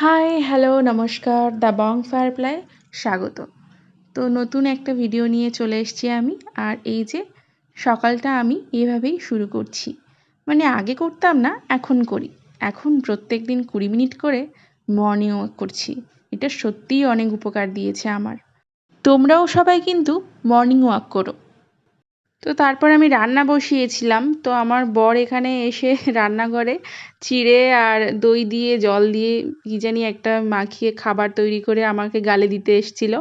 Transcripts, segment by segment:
High hello নমস্কার the বং ফায়ারপ্লাই স্বাগত। তো নতুন একটা ভিডিও নিয়ে চলে এসেছি আমি, আর এই যে সকালটা আমি এভাবেই শুরু করছি। মানে আগে করতাম না, এখন করি। এখন প্রত্যেক দিন কুড়ি মিনিট করে মর্নিং ওয়াক করছি। এটা সত্যিই অনেক উপকার দিয়েছে আমার। তোমরাও সবাই কিন্তু মর্নিং ওয়াক করো। তো তারপর আমি রান্না বসিয়েছিলাম। তো আমার বর এখানে এসে রান্নাঘরে চিড়ে আর দই দিয়ে, জল দিয়ে কী জানি একটা মাখিয়ে খাবার তৈরি করে আমাকে গালে দিতে এসছিল।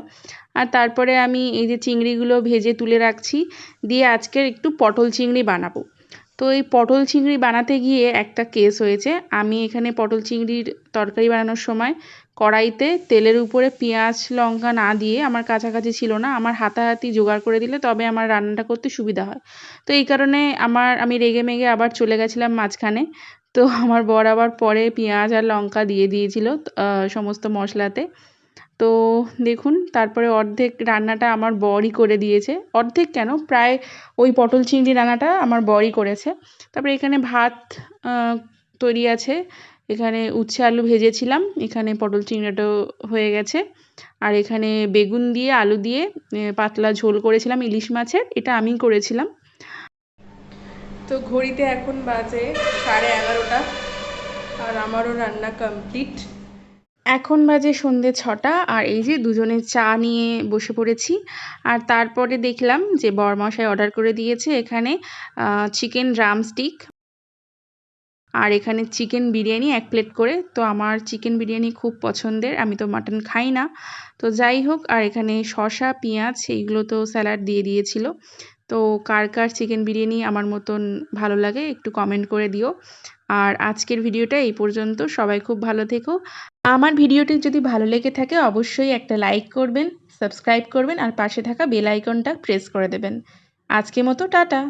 আর তারপরে আমি এই যে চিংড়িগুলো ভেজে তুলে রাখছি, দিয়ে আজকের একটু পটল চিংড়ি বানাবো। তো এই পটল চিংড়ি বানাতে গিয়ে একটা কেস হয়েছে। আমি এখানে পটল চিংড়ির তরকারি বানানোর সময় কড়াইতে তেলের উপরে পেঁয়াজ, লঙ্কা না দিয়ে আমার কাছাকাছি ছিল না, আমার হাতাহাতি জোগাড় করে দিলে তবে আমার রান্নাটা করতে সুবিধা হয়। তো এই কারণে আমার, আমি রেগে মেগে আবার চলে গেছিলাম মাঝখানে। তো আমার বর আবার পরে পেঁয়াজ আর লঙ্কা দিয়ে দিয়েছিল সমস্ত মশলাতে। তো দেখুন, তারপরে অর্ধেক রান্নাটা আমার বরই করে দিয়েছে। অর্ধেক কেন? প্রায় ওই পটল চিংড়ি রান্নাটা আমার বরই করেছে। তারপরে এখানে ভাত তৈরি আছে। এখানে উচ্ছে আলু ভেজেছিলাম। এখানে পটল চিংড়িটাও হয়ে গেছে। আর এখানে বেগুন দিয়ে, আলু দিয়ে পাতলা ঝোল করেছিলাম ইলিশ মাছের। এটা আমি করেছিলাম। তো ঘড়িতে এখন বাজে সাড়ে এগারোটা। আর আমারও রান্না কমপ্লিট। এখন বাজে সন্ধে ছটা আর এই যে দুজনে চা নিয়ে বসে পড়েছি। আর তারপরে দেখলাম যে বরমশাই অর্ডার করে দিয়েছে এখানে চিকেন ড্রামস্টিক আর এখানে চিকেন বিরিয়ানি এক প্লেট করে। তো আমার চিকেন বিরিয়ানি খুব পছন্দের, আমি তো মাটন খাই না। তো যাই হোক, আর এখানে শশা পেঁয়াজ, এইগুলো তো স্যালাড দিয়ে দিয়েছিল। তো কার কার চিকেন বিরিয়ানি আমার মতন ভালো লাগে একটু কমেন্ট করে দিও। আর আজকের ভিডিওটা এই পর্যন্ত, সবাই খুব ভালো থেকো। আমার ভিডিওটি যদি ভালো লেগে থাকে অবশ্যই একটা লাইক করবেন সাবস্ক্রাইব করবেন আর পাশে থাকা বেল আইকনটা প্রেস করে দেবেন। আজকে মতো টাটা।